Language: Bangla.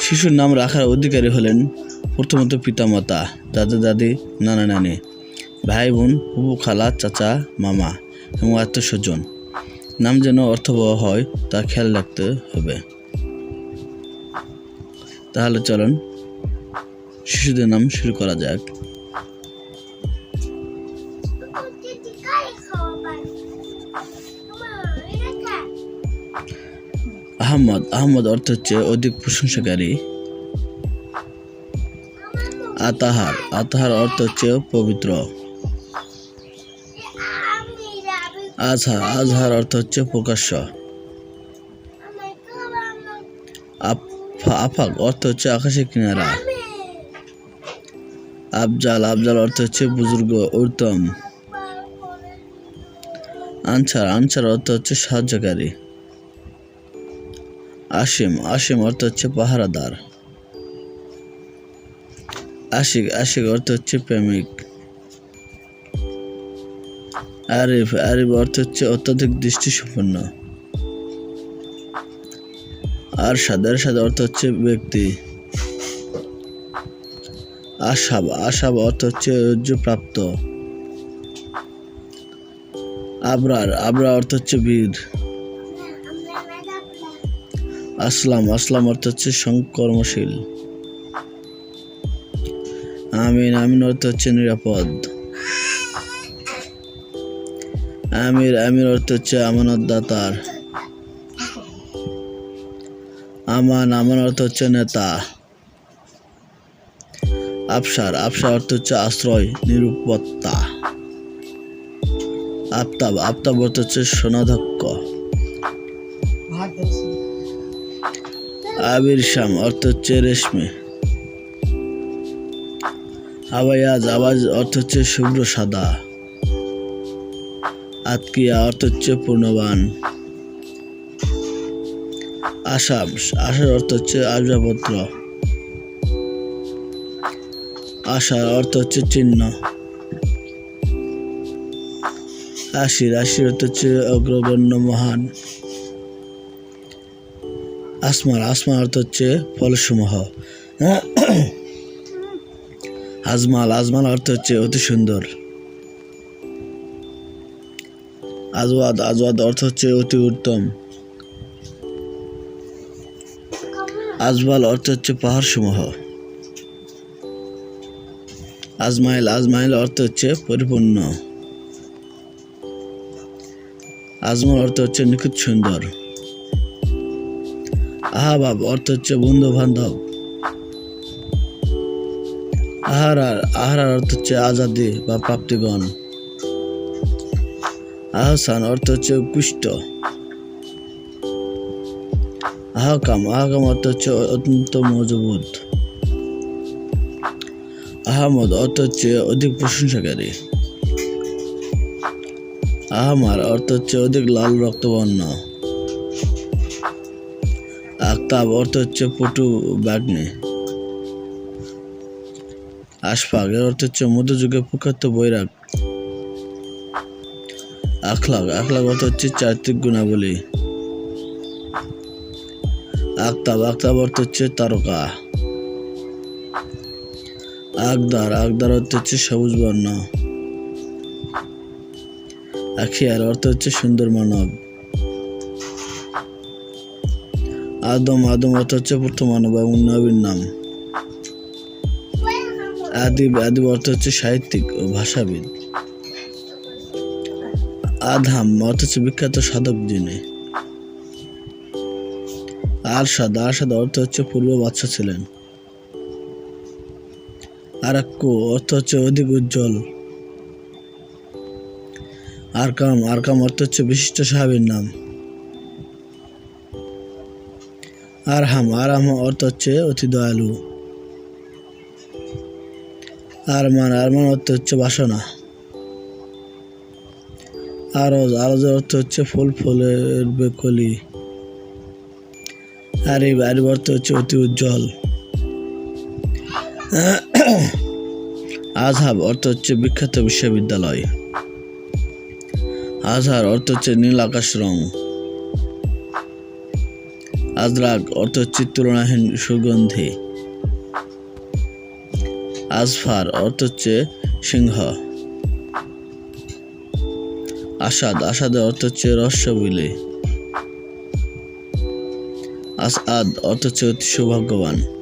শিশুর নাম রাখার অধিকারী হলেন প্রথমত পিতামাতা, দাদা দাদি, নানা নানি, ভাই বোন হুবু খালা, চাচা, মামা এবং আত্মস্বজন নাম যেন অর্থবহ হয় তা খেয়াল রাখতে হবে। তাহলে চলুন, শিশুদের নাম শুরু করা যাক। আহমদ আহমদ অর্থ হচ্ছে অধিক প্রশংসাকারী। আতাহার আতাহার অর্থ হচ্ছে পবিত্র। আজহার আজহার অর্থ হচ্ছে প্রকাশ্য। আফা আফাক অর্থ হচ্ছে আকাশের কিনারা। আফজাল আফজাল অর্থ হচ্ছে বুজুর্গ, উত্তম। আনসার আনসার অর্থ হচ্ছে সাহায্যকারী। আসিম আসিম অর্থ হচ্ছে পাহারাদার। আশিক আশিক অর্থ হচ্ছে প্রেমিক। আরিফ আরিফ অর্থ হচ্ছে অত্যাধিক দৃষ্টিসম্পন্ন। আরশাদ আরশাদ অর্থ হচ্ছে ব্যক্তি। আশাব আশাব অর্থ হচ্ছে প্রাপ্ত আবরার আবরা অর্থ হচ্ছে বীর। আসলাম আসলাম অর্থ হচ্ছে সংকর্মশীল। আমিন আমিন অর্থ হচ্ছে নিরাপদ। আমির আমির অর্থ হচ্ছে আমানত দাতার আমান আমান অর্থ হচ্ছে নেতা। আফসার আফসার অর্থ হচ্ছে আশ্রয়, নিরুপত্তা। আফতাব আফতাব অর্থ হচ্ছে সোনাধক্ষ আবির শাম, অর্থ হচ্ছে রেশমে। আবায়াজ আওয়াজ অর্থ হচ্ছে শুভ্র সাদা। আতকিয়া অর্থ হচ্ছে পূর্ণবান। আসাম আসার অর্থ হচ্ছে আসবাবপত্র আশার অর্থ হচ্ছে চিহ্ন। আশির আশির অর্থ হচ্ছে অগ্রগণ্য মহান। আসমার আসমার অর্থ হচ্ছে ফলসমূহ। আজমাল আজমাল অর্থ হচ্ছে অতি সুন্দর। আজওয়াদ আজওয়াদ অর্থ হচ্ছে অতি উত্তম। আজবাল অর্থ হচ্ছে পাহাড় সমূহ আজমাইল আজমাইল অর্থ হচ্ছে পরিপূর্ণ। আজমল অর্থ হচ্ছে নিখুঁত সুন্দর। আহাবাব অর্থ হচ্ছে বন্ধু বান্ধব আহারার আহারার অর্থ হচ্ছে আজাদি বা প্রাপ্তিগণ। আহসান অর্থ হচ্ছে উৎকৃষ্ট। আহকাম আহকাম অর্থ হচ্ছে অত্যন্ত মজবুত। আহমদ অর্থ হচ্ছে অধিক প্রশংসাকারী। আহমার অর্থ হচ্ছে অধিক লাল রক্তবর্ণ। আক্তাব, অর্থ হচ্ছে পটু বাগ্নে। আশফাক, এর অর্থ হচ্ছে মধ্যযুগের প্রখ্যাত বৈরাগ। আখলাক আখলাক অর্থ হচ্ছে চারিত্রিক গুণাবলী। আক্তাব আক্তাব অর্থ হচ্ছে তারকা। আগদার আগদার অর্থ হচ্ছে সবুজ বর্ণ। আখিয়ার অর্থ হচ্ছে সুন্দর মানব। আদম আদম অর্থ হচ্ছে প্রথম মানব এবং নবীর নাম। আদিব আদিব অর্থ হচ্ছে সাহিত্যিক ও ভাষাবিদ। আধাম অর্থ হচ্ছে বিখ্যাত সাধক যিনি। আরশাদ আরশাদ অর্থ হচ্ছে পূর্ব বাচ্চা ছিলেন। আরাক্কু অর্থ হচ্ছে অধিক উজ্জ্বল। আরকাম আরকাম অর্থ হচ্ছে বিশিষ্ট সাহাবীর নাম। আরহাম আরহাম অর্থ হচ্ছে অতি দয়ালু। আরমান আরমান অর্থ হচ্ছে বাসনা। আরজ, আরজের অর্থ হচ্ছে ফুল, ফুলের বেকলি। আরিব আরিব অর্থ হচ্ছে অতি উজ্জ্বল। আজহাব অর্থ হচ্ছে বিখ্যাত বিশ্ববিদ্যালয়। আজহার অর্থ হচ্ছে নীল আকাশ রং। আজরাক অর্থ হচ্ছে তুলনাহীন সুগন্ধি। আজফার অর্থ হচ্ছে সিংহ। আসাদ আসাদ অর্থ হচ্ছে রহস্যবিলি। বিলে আসাদ অর্থ হচ্ছে অতি সৌভাগ্যবান।